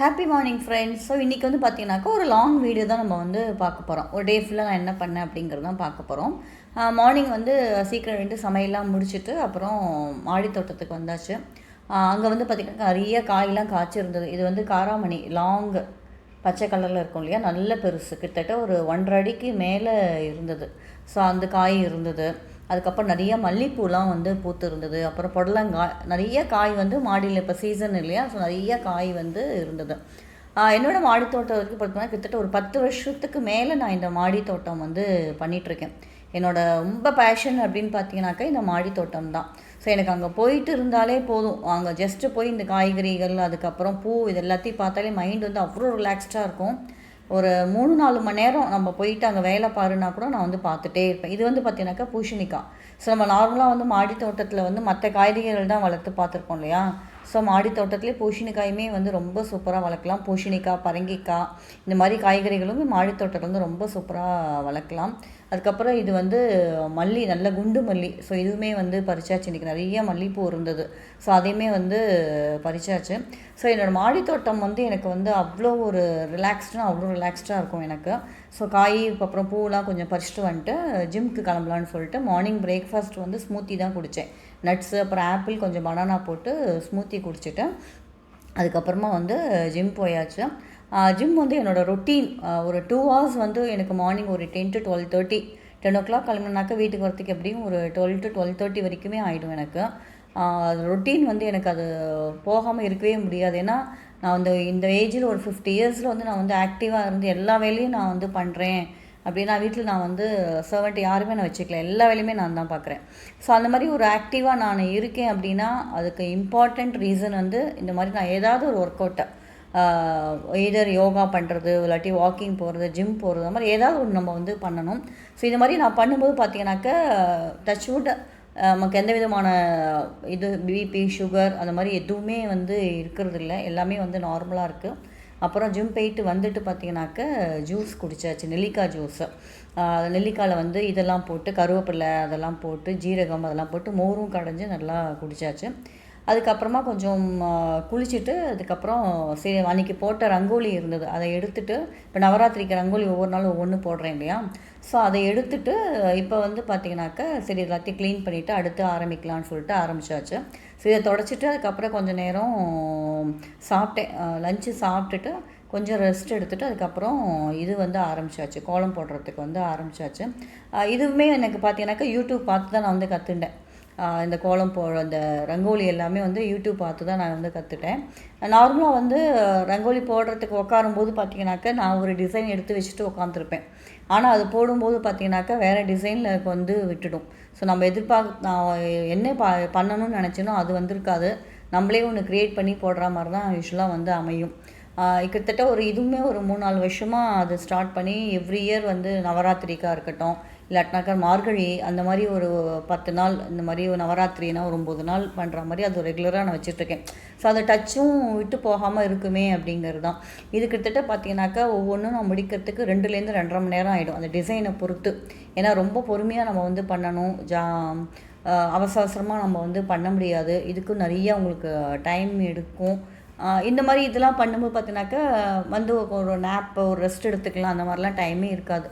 Happy morning friends so இன்றைக்கி வந்து பார்த்தீங்கன்னாக்கா ஒரு லாங் வீடியோ தான் நம்ம வந்து பார்க்க போகிறோம் ஒரு டே ஃபுல்லாக நான் என்ன பண்ணேன் அப்படிங்கிறது தான் பார்க்க போகிறோம் மார்னிங் வந்து சீக்கிரம் வந்து சமையல்லாம் முடிச்சுட்டு அப்புறம் மாடி தோட்டத்துக்கு வந்தாச்சு. அங்கே வந்து பார்த்திங்கன்னா நிறைய காயெல்லாம் காய்ச்சிருந்தது. இது வந்து காராமணி லாங் பச்சை கலரில் இருக்கும் இல்லையா? நல்ல பெருசு. கிட்டத்தட்ட ஒரு ஒன்றரை அடிக்கு மேலே இருந்தது. ஸோ அந்த காய் இருந்தது. அதுக்கப்புறம் நிறைய மல்லிப்பூலாம் வந்து பூத்து இருந்தது அப்புறம் புடலங்காய் நிறைய காய் வந்து மாடியில் இப்போ சீசன் இல்லையா? ஸோ நிறைய காய் வந்து இருந்தது. என்னோடய மாடி தோட்டம் வரைக்கும் பார்த்தீங்கன்னா கிட்டத்தட்ட ஒரு பத்து வருஷத்துக்கு மேலே நான் இந்த மாடி தோட்டம் வந்து பண்ணிகிட்ருக்கேன் என்னோடய ரொம்ப பேஷன் அப்படின்னு பார்த்தீங்கன்னாக்கா இந்த மாடி தோட்டம் தான். ஸோ எனக்கு அங்கே போயிட்டு இருந்தாலே போதும். அங்கே ஜஸ்ட்டு போய் இந்த காய்கறிகள் அதுக்கப்புறம் பூ இது எல்லாத்தையும் பார்த்தாலே மைண்ட் வந்து அவ்வளோ ரிலாக்ஸ்டாக இருக்கும். ஒரு மூணு நாலு மணி நேரம் நம்ம போயிட்டு அங்கே வேலை பாருன்னா கூட நான் வந்து பார்த்துட்டே இருப்பேன். இது வந்து பார்த்தீங்கன்னாக்கா பூஷணிக்காய் ஸோ நம்ம நார்மலாக வந்து மாடி தோட்டத்தில் வந்து மற்ற காய்கறிகள் தான் வளர்த்து பார்த்துருப்போம் இல்லையா? ஸோ மாடி தோட்டத்துலேயே பூஷணிக்காயுமே வந்து ரொம்ப சூப்பராக வளர்க்கலாம். பூஷணிக்காய் பரங்கிக்காய் இந்த மாதிரி காய்கறிகளும் மாடி தோட்டத்தில் வந்து ரொம்ப சூப்பராக வளர்க்கலாம். அதுக்கப்புறம் இது வந்து மல்லி நல்ல குண்டு மல்லி. ஸோ இதுவுமே வந்து பறிச்சாச்சு. இன்றைக்கி நிறைய மல்லிப்பூ இருந்தது. ஸோ அதையுமே வந்து பறிச்சாச்சு. ஸோ என்னோடய மாடித்தோட்டம் வந்து எனக்கு வந்து அவ்வளோ ஒரு ரிலாக்ஸ்டாக அவ்வளோ ரிலாக்ஸ்டாக இருக்கும் எனக்கு. ஸோ காய் அப்புறம் பூவெலாம் கொஞ்சம் பறிச்சுட்டு வந்துட்டு ஜிம்க்கு கிளம்பலான்னு சொல்லிட்டு மார்னிங் பிரேக்ஃபாஸ்ட் வந்து ஸ்மூத்தி தான் குடித்தேன் நட்ஸு அப்புறம் ஆப்பிள் கொஞ்சம் பனானா போட்டு ஸ்மூத்தி குடிச்சிட்டு அதுக்கப்புறமா வந்து ஜிம் போயாச்சு. ஜிம் வந்து என்னோடய ரொட்டீன் ஒரு டூ ஹவர்ஸ் வந்து எனக்கு மார்னிங் ஒரு ten to twelve thirty ten o'clock கிளம்புனாக்கா வீட்டுக்கு வரத்துக்கு எப்படியும் ஒரு டுவெல் டு டுவெல் தேர்ட்டி வரைக்குமே ஆகிடும் எனக்கு. ரொட்டீன் வந்து எனக்கு அது போகாமல் இருக்கவே முடியாது. ஏன்னா நான் வந்து இந்த ஏஜில் ஒரு ஃபிஃப்டி இயர்ஸில் வந்து நான் வந்து ஆக்டிவாக இருந்து எல்லா வேலையும் நான் வந்து பண்ணுறேன் அப்படின்னா வீட்டில் நான் வந்து சர்வெண்ட் யாருமே நான் வச்சுக்கல. எல்லா வேலையுமே நான் தான் பார்க்குறேன் ஸோ அந்த மாதிரி ஒரு ஆக்டிவாக நான் இருக்கேன் அப்படின்னா அதுக்கு இம்பார்ட்டண்ட் ரீசன் வந்து இந்த மாதிரி நான் ஏதாவது ஒரு ஒர்க் அவுட்டை எதர் யோகா பண்ணுறது இல்லாட்டி வாக்கிங் போகிறது ஜிம் போகிறது அந்த மாதிரி ஏதாவது ஒன்று நம்ம வந்து பண்ணணும். ஸோ இந்த மாதிரி நான் பண்ணும்போது பார்த்தீங்கன்னாக்கா டச் வுட் நமக்கு எந்த விதமான இது பிபி சுகர் அந்த மாதிரி எதுவுமே வந்து இருக்கிறது இல்லை எல்லாமே வந்து நார்மலாக இருக்குது அப்புறம் ஜிம் போயிட்டு வந்துட்டு பார்த்தீங்கன்னாக்க ஜூஸ் குடித்தாச்சு நெல்லிக்காய் ஜூஸு நெல்லிக்காயில் வந்து இதெல்லாம் போட்டு கருவேப்பிலை அதெல்லாம் போட்டு ஜீரகம் அதெல்லாம் போட்டு மோரும் கடைஞ்சி நல்லா குடித்தாச்சு அதுக்கப்புறமா கொஞ்சம் குளிச்சுட்டு அதுக்கப்புறம் சரி அன்றைக்கி போட்ட ரங்கோலி இருந்தது. அதை எடுத்துட்டு இப்போ நவராத்திரிக்கு ரங்கோலி ஒவ்வொரு நாளும் ஒவ்வொன்று போடுறேன் இல்லையா? ஸோ அதை எடுத்துட்டு இப்போ வந்து பார்த்தீங்கன்னாக்கா சரி எல்லாத்தையும் க்ளீன் பண்ணிவிட்டு அடுத்து ஆரம்பிக்கலான்னு சொல்லிட்டு ஆரம்பிச்சாச்சு. ஸோ இதை தொடச்சிட்டு அதுக்கப்புறம் கொஞ்சம் நேரம் சாப்பிட்டேன். லஞ்சு சாப்பிட்டுட்டு கொஞ்சம் ரெஸ்ட் எடுத்துகிட்டு அதுக்கப்புறம் இது வந்து ஆரம்பிச்சாச்சு. கோலம் போடுறதுக்கு வந்து ஆரம்பிச்சாச்சு. இதுவுமே எனக்கு பார்த்தீங்கன்னாக்கா யூடியூப் பார்த்து தான் நான் வந்து கற்றுண்டேன் இந்த கோலம் போ அந்த ரங்கோலி எல்லாமே வந்து யூடியூப் பார்த்து தான் நான் வந்து கற்றுட்டேன் நார்மலாக வந்து ரங்கோலி போடுறதுக்கு உட்காரும்போது பார்த்தீங்கன்னாக்கா நான் ஒரு டிசைன் எடுத்து வச்சுட்டு உட்காந்துருப்பேன் ஆனால் அது போடும்போது பார்த்தீங்கன்னாக்கா வேறு டிசைனில் வந்து விட்டுடும். ஸோ நம்ம எதிர்பார்க்க நான் என்ன ப பண்ணணும்னு நினச்சேனோ அது வந்திருக்காது. நம்மளே ஒன்று க்ரியேட் பண்ணி போடுற மாதிரி தான் யூஸ்வலாக வந்து அமையும். கிட்டத்தட்ட ஒரு இதுவுமே ஒரு மூணு நாலு வருஷமாக அது ஸ்டார்ட் பண்ணி எவ்ரி இயர் வந்து நவராத்திரிக்காக இருக்கட்டும் இல்லாட்டினாக்கா மார்கழி அந்த மாதிரி ஒரு பத்து நாள் இந்த மாதிரி நவராத்திரினா ஒரு ஒம்பது நாள் பண்ணுற மாதிரி அது ரெகுலராக நான் வச்சுட்ருக்கேன். ஸோ அந்த டச்சும் விட்டு போகாமல் இருக்குமே அப்படிங்கிறது தான் இது கிட்டத்தட்ட பார்த்தீங்கன்னாக்கா ஒவ்வொன்றும் நான் முடிக்கிறதுக்கு ரெண்டுலேருந்து ரெண்டரை மணி நேரம் ஆகிடும் அந்த டிசைனை பொறுத்து. ஏன்னா ரொம்ப பொறுமையாக நம்ம வந்து பண்ணணும். ஜா அவசர அவசரமாக நம்ம வந்து பண்ண முடியாது. இதுக்கும் நிறைய உங்களுக்கு டைம் எடுக்கும். இந்த மாதிரி இதெல்லாம் பண்ணும்போது பார்த்தீங்கன்னாக்கா வந்து ஒரு நேப் ஒரு ரெஸ்ட் எடுத்துக்கலாம். அந்த மாதிரிலாம் டைமே இருக்காது.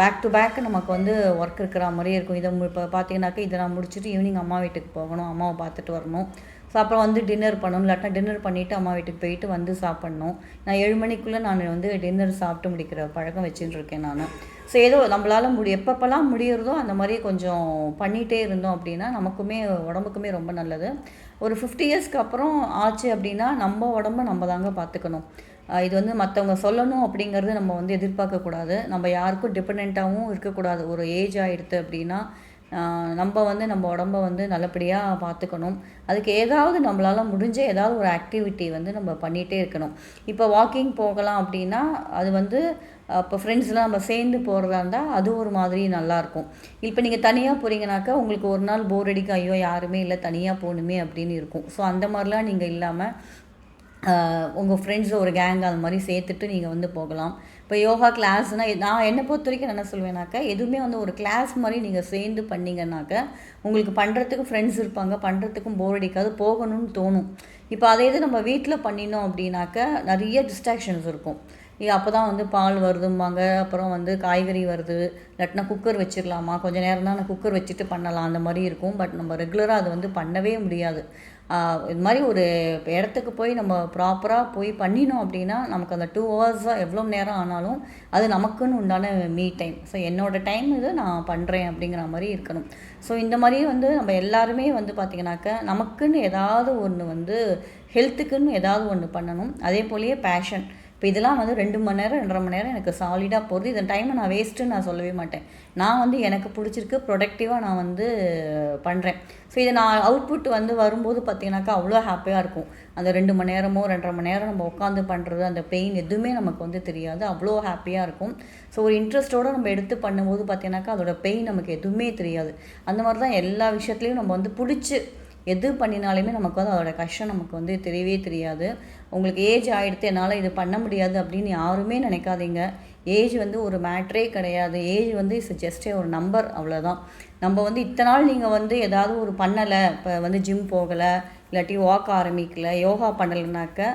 பேக் டு பேக் நமக்கு வந்து ஒர்க் இருக்கிற மாதிரியே இருக்கும். இதை இப்போ பார்த்தீங்கன்னாக்கா இதை நான் முடிச்சுட்டு ஈவினிங் அம்மா வீட்டுக்கு போகணும். அம்மாவை பார்த்துட்டு வரணும். ஸோ அப்புறம் வந்து டின்னர் பண்ணணும் இல்லாட்டா டின்னர் பண்ணிவிட்டு அம்மா வீட்டுக்கு போயிட்டு வந்து சாப்பிட்ணும். நான் ஏழு மணிக்குள்ளே நான் வந்து டின்னர் சாப்பிட்டு முடிக்கிற பழக்கம் வச்சுட்டு இருக்கேன் நான். ஸோ ஏதோ நம்மளால் முடி எப்பப்பெல்லாம் முடியிறதோ அந்த மாதிரி கொஞ்சம் பண்ணிகிட்டே இருந்தோம் அப்படின்னா நமக்குமே உடம்புக்குமே ரொம்ப நல்லது. ஒரு ஃபிஃப்டி இயர்ஸ்க்கு அப்புறம் ஆச்சு அப்படின்னா நம்ம உடம்ப நம்ம தாங்க பார்த்துக்கணும் இது வந்து மற்றவங்க சொல்லணும் அப்படிங்கிறது நம்ம வந்து எதிர்பார்க்கக்கூடாது நம்ம யாருக்கும் டிபெண்ட்டாகவும் இருக்கக்கூடாது ஒரு ஏஜ் ஆகிடுது அப்படின்னா நம்ம வந்து நம்ம உடம்ப வந்து நல்லபடியாக பார்த்துக்கணும் அதுக்கு ஏதாவது நம்மளால் முடிஞ்ச ஏதாவது ஒரு ஆக்டிவிட்டி வந்து நம்ம பண்ணிகிட்டே இருக்கணும். இப்போ வாக்கிங் போகலாம் அப்படின்னா அது வந்து இப்போ ஃப்ரெண்ட்ஸ்லாம் நம்ம சேர்ந்து போகிறதா இருந்தால் அது ஒரு மாதிரி நல்லாயிருக்கும் இப்போ நீங்கள் தனியாக போகிறீங்கனாக்கா உங்களுக்கு ஒரு நாள் போர் அடிக்க ஐயோ யாருமே இல்லை தனியாக போகணுமே அப்படின்னு இருக்கும். ஸோ அந்த மாதிரிலாம் நீங்கள் இல்லாமல் உங்கள் ஃப்ரெண்ட்ஸ் ஒரு கேங் அது மாதிரி சேர்த்துட்டு நீங்கள் வந்து போகலாம். இப்போ யோகா கிளாஸ்னால் நான் என்னை பொறுத்த வரைக்கும் என்ன சொல்வேனாக்கா எதுவுமே வந்து ஒரு கிளாஸ் மாதிரி நீங்கள் சேர்ந்து பண்ணிங்கனாக்க உங்களுக்கு பண்ணுறதுக்கு ஃப்ரெண்ட்ஸ் இருப்பாங்க பண்ணுறதுக்கும் போர் அடிக்காது போகணும்னு தோணும். இப்போ அதே இது நம்ம வீட்டில் பண்ணினோம் அப்படின்னாக்க நிறைய டிஸ்ட்ராக்ஷன்ஸ் இருக்கும். அப்போ தான் வந்து பால் வருதும்பாங்க. அப்புறம் வந்து காய்கறி வருது. இல்லாட்டினா குக்கர் வச்சிடலாமா கொஞ்சம் நேரம் தான் நான் குக்கர் வச்சுட்டு பண்ணலாம். அந்த மாதிரி இருக்கும். பட் நம்ம ரெகுலராக அது வந்து பண்ணவே முடியாது. இது மாதிரி ஒரு இடத்துக்கு போய் நம்ம ப்ராப்பராக போய் பண்ணினோம் அப்படின்னா நமக்கு அந்த டூ ஹவர்ஸாக எவ்வளோ நேரம் ஆனாலும் அது நமக்குன்னு உண்டான மீ டைம் ஸோ என்னோடய டைம் இது நான் பண்ணுறேன் அப்படிங்கிற மாதிரி இருக்கணும். ஸோ இந்த மாதிரி வந்து நம்ம எல்லாருமே வந்து பார்த்திங்கனாக்கா நமக்குன்னு ஏதாவது ஒன்று வந்து ஹெல்த்துக்குன்னு ஏதாவது ஒன்று பண்ணணும். அதே போலயே பேஷன் இப்போ இதெல்லாம் வந்து ரெண்டு மணி நேரம் ரெண்டரை மணி நேரம் எனக்கு சாலிடாக போகிறது இந்த டைமை நான் வேஸ்ட்டுன்னு நான் சொல்லவே மாட்டேன். நான் வந்து எனக்கு பிடிச்சிருக்கு ப்ரொடக்டிவாக நான் வந்து பண்ணுறேன் ஸோ இதை நான் அவுட்புட் வந்து வரும்போது பார்த்தீங்கன்னாக்கா அவ்வளோ ஹாப்பியாக இருக்கும். அந்த ரெண்டு மணி நேரமோ ரெண்டரை மணி நேரம் நம்ம உட்காந்து பண்ணுறது அந்த பெயின் எதுவுமே நமக்கு வந்து தெரியாது. அவ்வளோ ஹாப்பியாக இருக்கும். ஸோ ஒரு இன்ட்ரெஸ்ட்டோடு நம்ம எடுத்து பண்ணும்போது பார்த்தீங்கன்னாக்கா அதோட பெயின் நமக்கு எதுவுமே தெரியாது. அந்த மாதிரி தான் எல்லா விஷயத்துலையும் நம்ம வந்து பிடிச்சி எது பண்ணினாலுமே நமக்கு வந்து அதோட கஷ்டம் நமக்கு வந்து தெரியவே தெரியாது. உங்களுக்கு ஏஜ் ஆகிடுத்து என்னால் இது பண்ண முடியாது அப்படின்னு யாருமே நினைக்காதீங்க. ஏஜ் வந்து ஒரு மேட்ரே கிடையாது. ஏஜ் வந்து இஸ் ஜஸ்டே ஒரு நம்பர் அவ்வளோதான் நம்ம வந்து இத்தனை நாள் நீங்கள் வந்து ஏதாவது ஒரு பண்ணலை இப்போ வந்து ஜிம் போகலை இல்லாட்டி வாக் ஆரம்பிக்கலை யோகா பண்ணலைனாக்க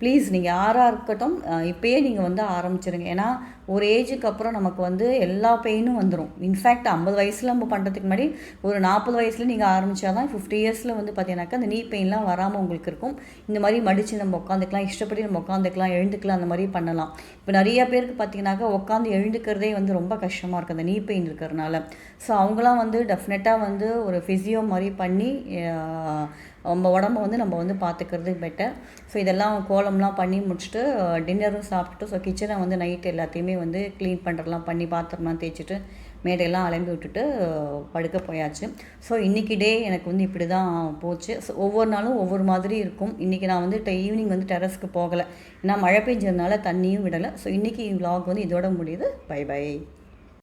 ப்ளீஸ் நீங்கள் யாராக இருக்கட்டும் இப்போயே நீங்கள் வந்து ஆரம்பிச்சிருங்க. ஏன்னா ஒரு ஏஜுக்கு அப்புறம் நமக்கு வந்து எல்லா பெயினும் வந்துடும் இன்ஃபேக்ட் ஐம்பது வயசில் நம்ம பண்ணுறதுக்கு முன்னாடி ஒரு நாற்பது வயசில் நீங்கள் ஆரம்பித்தா தான் ஃபிஃப்டி இயர்ஸில் வந்து பார்த்தீங்கன்னாக்கா அந்த நீ பெயின்லாம் வராமல் உங்களுக்கு இருக்கும். இந்த மாதிரி மடித்து நம்ம உட்காந்துக்கலாம் இஷ்டப்படி நம்ம உட்காந்துக்கலாம் எழுந்துக்கலாம் அந்த மாதிரி பண்ணலாம். இப்போ நிறைய பேருக்கு பார்த்தீங்கன்னாக்கா உட்காந்து எழுந்துக்கிறதே வந்து ரொம்ப கஷ்டமாக இருக்குது அந்த நீ பெயின் இருக்கிறதுனால. ஸோ அவங்களாம் வந்து டெஃபினட்டாக வந்து ஒரு ஃபிசியோ மாதிரி பண்ணி நம்ம உடம்ப வந்து நம்ம வந்து பார்த்துக்கிறது பெட்டர் ஸோ இதெல்லாம் கோலம்லாம் பண்ணி முடிச்சுட்டு டின்னரும் சாப்பிட்டு ஸோ கிச்சனை வந்து நைட்டு எல்லாத்தையுமே வந்து க்ளீன் பண்ணுறதுலாம் பண்ணி பாத்திரம்லாம் தேய்ச்சிட்டு மேடையெல்லாம் அலம்பி விட்டுட்டு படுக்க போயாச்சு. ஸோ இன்றைக்கி டே எனக்கு வந்து இப்படி தான் போச்சு. ஸோ ஒவ்வொரு நாளும் ஒவ்வொரு மாதிரி இருக்கும். இன்றைக்கி நான் வந்து ஈவினிங் வந்து டெரஸ்க்கு போகலை. ஏன்னா மழை பெஞ்சதுனால தண்ணியும் விடலை. ஸோ இன்றைக்கி விலாக் வந்து இதோட முடியுது. By by